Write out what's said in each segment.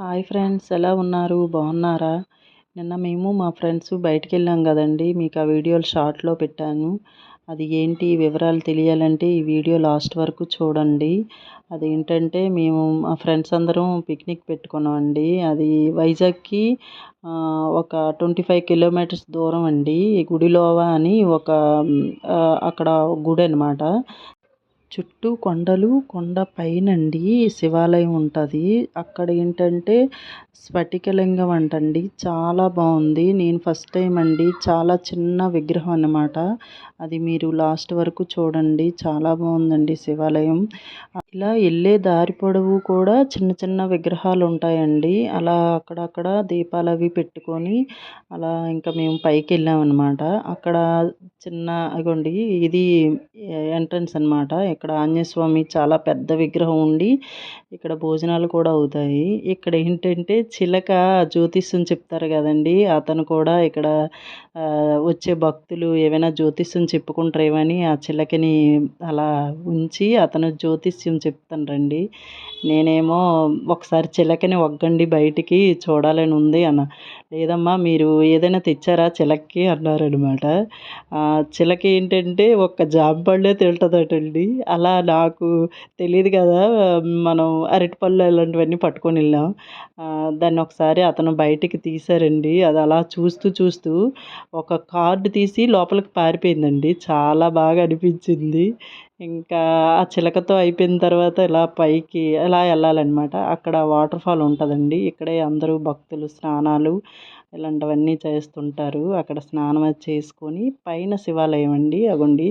Hi friends ఎలా ఉన్నారు? బాగున్నారా? నిన్న మేము మా ఫ్రెండ్స్ బయటికి వెళ్ళాం కదండి. మీకు ఆ వీడియోలు షార్ట్లో పెట్టాను. అది ఏంటి? వివరాలు తెలియాలంటే ఈ వీడియో లాస్ట్ వరకు చూడండి. అది ఏంటంటే మేము మా ఫ్రెండ్స్ అందరం పిక్నిక్ పెట్టుకున్నామండి. అది వైజాగ్కి ఒక ట్వంటీ ఫైవ్ కిలోమీటర్స్ దూరం అండి. గుడిలోవా అని ఒక అక్కడ గుడి అనమాట చుట్టూ కొండలు కొండ పైనండి శివాలయం ఉంటుంది. అక్కడ ఏంటంటే స్ఫటికలింగం అంటండి. చాలా బాగుంది. నేను ఫస్ట్ టైం అండి. చాలా చిన్న విగ్రహం అన్నమాట. అది మీరు లాస్ట్ వరకు చూడండి. చాలా బాగుందండి శివాలయం. ఇలా వెళ్ళే దారి పొడవు కూడా చిన్న చిన్న విగ్రహాలు ఉంటాయండి. అలా అక్కడక్కడ దీపాలు అవి పెట్టుకొని అలా ఇంకా మేము పైకి వెళ్ళామన్నమాట. అక్కడ చిన్న అగోండి ఇది ఎంట్రన్స్ అనమాట ఇక్కడ ఆంజనేయస్వామి చాలా పెద్ద విగ్రహం ఉండి ఇక్కడ భోజనాలు కూడా అవుతాయి. ఇక్కడ ఏంటంటే చిలక జ్యోతిష్యం చెప్తారు కదండి. అతను కూడా ఇక్కడ వచ్చే భక్తులు ఏమైనా జ్యోతిష్యం చెప్పుకుంటారేమని ఆ చిలకని అలా ఉంచి అతను జ్యోతిష్యం చెప్తానండి నేనేమో ఒకసారి చిలకని ఒగ్గండి బయటికి చూడాలని ఉంది అన్న. లేదమ్మా మీరు ఏదైనా తెచ్చారా? చిలక్కి అన్నారనమాట చిలక ఏంటంటే ఒక్క జాంపళ్ళే తింటుందటండి అలా నాకు తెలియదు కదా మనం అరటిపళ్ళు ఇలాంటివన్నీ పట్టుకొని వెళ్ళాం. దాన్ని ఒకసారి అతను బయటికి తీశారండి. అది అలా చూస్తూ చూస్తూ ఒక కార్డు తీసి లోపలికి పారిపోయిందండి. చాలా బాగా అనిపించింది. ఇంకా ఆ చిలకతో అయిపోయిన తర్వాత ఇలా పైకి ఇలా వెళ్ళాలన్నమాట. అక్కడ వాటర్ ఫాల్ ఉంటుందండి. ఇక్కడే అందరూ భక్తులు స్నానాలు ఇలాంటివన్నీ చేస్తుంటారు. అక్కడ స్నానం అది చేసుకొని పైన శివాలయం అండి అగోండి.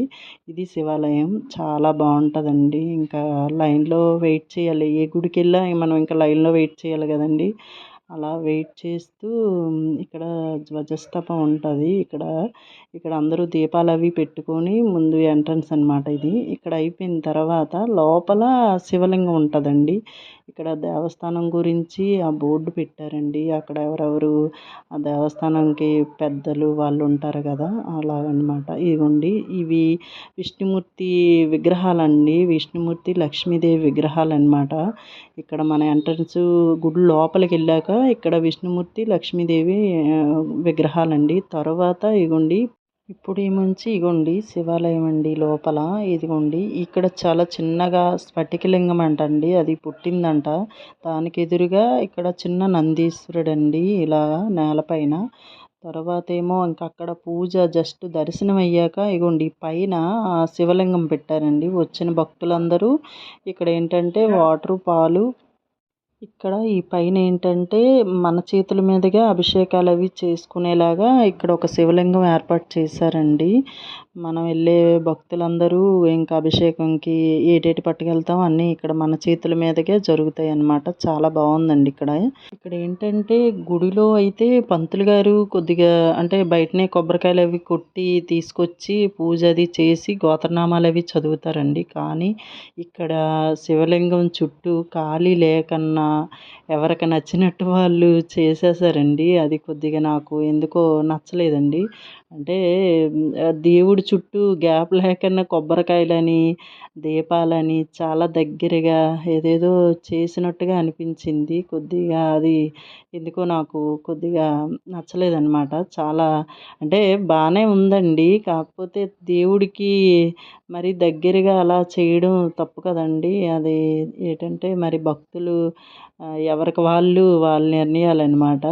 ఇది శివాలయం. చాలా బాగుంటుందండి. ఇంకా లైన్లో వెయిట్ చేయాలి. ఏ గుడికి వెళ్ళినా మనం ఇంకా లైన్లో వెయిట్ చేయాలి కదండి. అలా వెయిట్ చేస్తూ ఇక్కడ ధ్వజస్తంభం ఉంటుంది. ఇక్కడ ఇక్కడ అందరూ దీపాలు అవి పెట్టుకొని ముందు ఎంట్రన్స్ అనమాట ఇది. ఇక్కడ అయిపోయిన తర్వాత లోపల శివలింగం ఉంటుందండి. ఇక్కడ దేవస్థానం గురించి ఆ బోర్డు పెట్టారండి. అక్కడ ఎవరెవరు ఆ దేవస్థానంకి పెద్దలు వాళ్ళు ఉంటారు కదా అలాగనమాట ఇదిగోండి ఇవి విష్ణుమూర్తి విగ్రహాలండి. విష్ణుమూర్తి లక్ష్మీదేవి విగ్రహాలు అనమాట ఇక్కడ మన ఎంట్రన్స్ గుడి లోపలికి వెళ్ళాక ఇక్కడ విష్ణుమూర్తి లక్ష్మీదేవి విగ్రహాలండి. తర్వాత ఇగోండి ఇప్పుడు ఏముంచి ఇగోండి శివాలయం అండి లోపల. ఇదిగోండి ఇక్కడ చాలా చిన్నగా స్ఫటికలింగం అంటండి అది పుట్టిందంట. దానికి ఎదురుగా ఇక్కడ చిన్న నందీశ్వరుడు అండి ఇలా నేలపైన తర్వాత ఏమో ఇంకా అక్కడ పూజ జస్ట్ దర్శనం అయ్యాక ఇగోండి పైన శివలింగం పెట్టారండి. వచ్చిన భక్తులందరూ ఇక్కడ ఏంటంటే వాటరు పాలు ఇక్కడ ఈ పైన ఏంటంటే మన చేతుల మీదుగా అభిషేకాలు అవి చేసుకునేలాగా ఇక్కడ ఒక శివలింగం ఏర్పాటు చేశారండి. మనం వెళ్ళే భక్తులందరూ ఇంకా అభిషేకంకి ఏటేటి పట్టుకెళ్తాం అన్నీ ఇక్కడ మన చేతుల మీదకే జరుగుతాయి అన్నమాట చాలా బాగుందండి ఇక్కడ. ఇక్కడ ఏంటంటే గుడిలో అయితే పంతులు గారు కొద్దిగా అంటే బయటనే కొబ్బరికాయలు అవి కొట్టి తీసుకొచ్చి పూజ అది చేసి గోత్రనామాలు అవి చదువుతారండి. కానీ ఇక్కడ శివలింగం చుట్టూ ఖాళీ లేకన్నా ఎవరికి నచ్చినట్టు వాళ్ళు చేసేసారండి. అది కొద్దిగా నాకు ఎందుకో నచ్చలేదండి. అంటే దేవుడి చుట్టూ గ్యాప్ లేకుండా కొబ్బరికాయలని దీపాలని చాలా దగ్గరగా ఏదేదో చేసినట్టుగా అనిపించింది. కొద్దిగా అది ఎందుకో నాకు కొద్దిగా నచ్చలేదన్నమాట. చాలా అంటే బాగానే ఉందండి. కాకపోతే దేవుడికి మరి దగ్గరగా అలా చేయడం తప్పు కదండి. అది ఏంటంటే మరి భక్తులు ఎవరికి వాళ్ళు వాళ్ళ నిర్ణయాలు అనమాట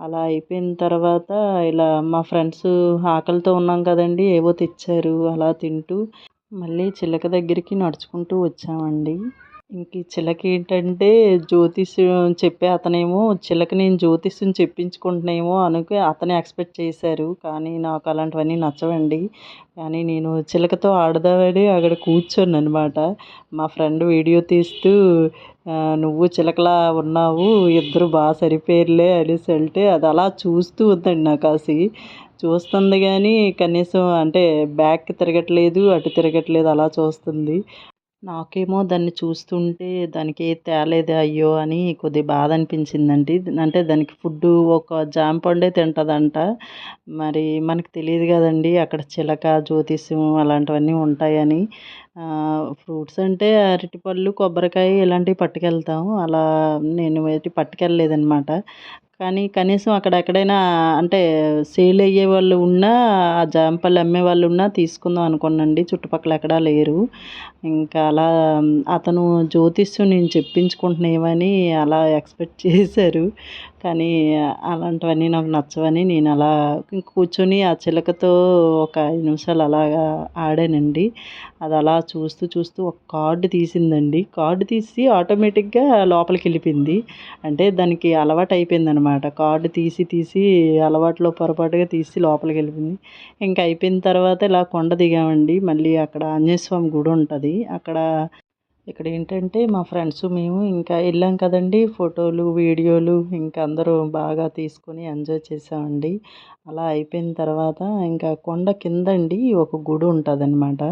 అలా అయిపోయిన తర్వాత ఇలా మా ఫ్రెండ్స్ ఆకలితో ఉన్నాం కదండి ఏవో తెచ్చారు అలా తింటూ మళ్ళీ చిలక దగ్గరికి నడుచుకుంటూ వచ్చామండి. ఇంక ఈ చిలక ఏంటంటే జ్యోతిష్యం చెప్పే అతనేమో చిలక నేను జ్యోతిష్యం చెప్పించుకుంటున్నేమో అనుకు అతనే ఎక్స్పెక్ట్ చేశారు. కానీ నాకు అలాంటివన్నీ నచ్చవండి. కానీ నేను చిలకతో ఆడదామని అక్కడ కూర్చొని అనమాట మా ఫ్రెండ్ వీడియో తీస్తూ నువ్వు చిలకలా ఉన్నావు ఇద్దరు బాగా సరిపోయారులే అనేసి అంటే అది అలా చూస్తూ ఉందండి నాకు కాసి చూస్తుంది కానీ కనీసం అంటే బ్యాక్కి తిరగట్లేదు అటు తిరగట్లేదు అలా చూస్తుంది. నాకేమో దాన్ని చూస్తుంటే దానికి తేలేదే అయ్యో అని కొద్దిగా బాధ అనిపించిందండి. అంటే దానికి ఫుడ్డు ఒక జామ పండే తింటుందంట. మరి మనకు తెలియదు కదండి అక్కడ చిలక జ్యోతిష్యం అలాంటివన్నీ ఉంటాయని. ఫ్రూట్స్ అంటే అరటిపళ్ళు కొబ్బరికాయ ఇలాంటివి పట్టుకెళ్తాం. అలా నేను అయితే పట్టుకెళ్ళలేదనమాట కానీ కనీసం అక్కడ ఎక్కడైనా అంటే సేల్ అయ్యే వాళ్ళు ఉన్నా ఆ జాంపల్ అమ్మే వాళ్ళు ఉన్నా తీసుకుందాం అనుకున్నాండి చుట్టుపక్కల ఎక్కడా లేరు. ఇంకా అలా అతను జ్యోతిష్యం నేను చెప్పించుకుంటున్నా ఏమని అలా ఎక్స్పెక్ట్ చేశారు. కానీ అలాంటివన్నీ నాకు నచ్చవని నేను అలా కూర్చొని ఆ చిలకతో ఒక ఐదు నిమిషాలు అలాగా ఆడానండి. అది అలా చూస్తూ చూస్తూ ఒక కార్డు తీసిందండి. కార్డు తీసి ఆటోమేటిక్గా లోపలికి వెళ్ళిపోయింది అంటే దానికి అలవాటు అయిపోయింది అనమాట కార్డు తీసి తీసి అలవాట్లో పొరపాటుగా తీసి లోపలికి వెళ్ళిపోయింది ఇంకా అయిపోయిన తర్వాత ఇలా కొండ దిగామండి. మళ్ళీ అక్కడ ఆంజనేయ స్వామి గుడి ఉంటుంది. అక్కడ ఇక్కడ ఏంటంటే మా ఫ్రెండ్స్ మేము ఇంకా వెళ్ళాం కదండి ఫోటోలు వీడియోలు ఇంకా అందరూ బాగా తీసుకొని ఎంజాయ్ చేసామండి. అలా అయిపోయిన తర్వాత ఇంకా కొండ కిందండి ఒక గుడి ఉంటుందన్నమాట.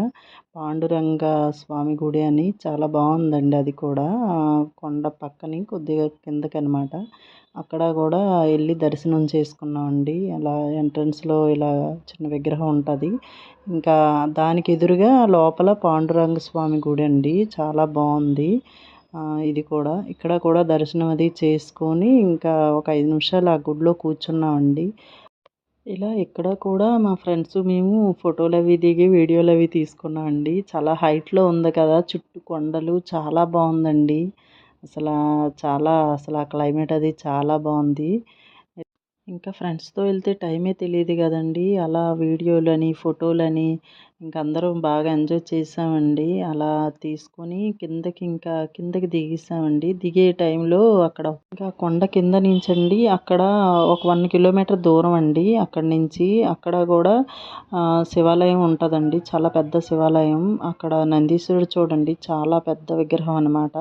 పాండురంగ స్వామి గుడి అని చాలా బాగుందండి అది కూడా. కొండ పక్కని కొద్దిగా కిందకి అనమాట అక్కడ కూడా వెళ్ళి దర్శనం చేసుకున్నామండి అలా ఎంట్రన్స్లో ఇలా చిన్న విగ్రహం ఉంటుంది. ఇంకా దానికి ఎదురుగా లోపల పాండురంగ స్వామి గుడి అండి. చాలా బాగుంది. ఇది కూడా. ఇక్కడ కూడా దర్శనం అది చేసుకొని ఇంకా ఒక ఐదు నిమిషాలు ఆ గుడిలో కూర్చున్నామండి ఇలా ఇక్కడ కూడా మా ఫ్రెండ్స్ మేము ఫోటోలు అవి దిగి వీడియోలు అవి తీసుకున్నామండి చాలా హైట్లో ఉంది కదా చుట్టూ కొండలు చాలా బాగుందండి. అసలు చాలా అసలు ఆ క్లైమేట్ అది చాలా బాగుంది. ఇంకా ఫ్రెండ్స్తో వెళ్తే టైమే తెలియదు కదండి. అలా వీడియోలని ఫోటోలని ఇంక అందరం బాగా ఎంజాయ్ చేసామండి. అలా తీసుకొని కిందకి ఇంకా కిందకి దిగేసామండి. దిగే టైంలో అక్కడ ఇంకా కొండ కింద నుంచి అండి అక్కడ ఒక వన్ కిలోమీటర్ దూరం అండి. అక్కడ నుంచి అక్కడ కూడా శివాలయం ఉంటుందండి. చాలా పెద్ద శివాలయం. అక్కడ నందీశ్వరుడు చూడండి. చాలా పెద్ద విగ్రహం అనమాట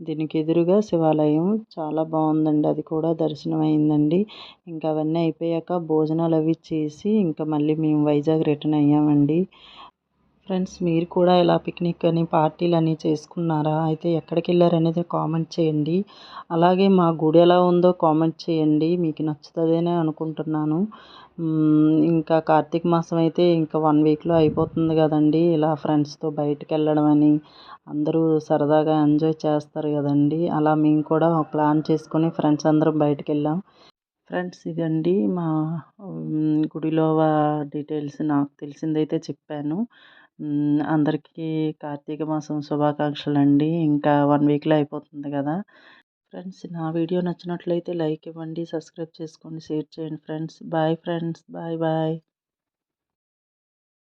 దీనికి ఎదురుగా శివాలయం చాలా బాగుందండి. అది కూడా దర్శనం అయిందండి ఇంకా అవన్నీ అయిపోయాక భోజనాలు అవి చేసి ఇంకా మళ్ళీ మేము వైజాగ్ రిటర్న్ అయ్యామండి. ఫ్రెండ్స్ మీరు కూడా ఇలా పిక్నిక్ అని పార్టీలు అని చేసుకున్నారా? అయితే ఎక్కడికి వెళ్ళారనేది కామెంట్ చేయండి. అలాగే మా గుడి ఎలా ఉందో కామెంట్ చేయండి. మీకు నచ్చుతుందనే అనుకుంటున్నాను. ఇంకా కార్తీక మాసం అయితే ఇంకా వన్ వీక్లో అయిపోతుంది కదండి. ఇలా ఫ్రెండ్స్తో బయటకు వెళ్ళడం అని అందరూ సరదాగా ఎంజాయ్ చేస్తారు కదండి. అలా మేము కూడా ప్లాన్ చేసుకొని ఫ్రెండ్స్ అందరం బయటకు వెళ్ళాం. ఫ్రెండ్స్ ఇదండి మా గుడిలో డీటెయిల్స్ నాకు తెలిసిందైతే చెప్పాను. అందరికీ కార్తీక మాసం శుభాకాంక్షలు అండి ఇంకా వన్ వీక్లో అయిపోతుంది కదా. ఫ్రెండ్స్ నా వీడియో నచ్చినట్లయితే లైక్ ఇవ్వండి సబ్స్క్రైబ్ చేసుకోండి షేర్ చేయండి friends. Bye friends. Bye bye.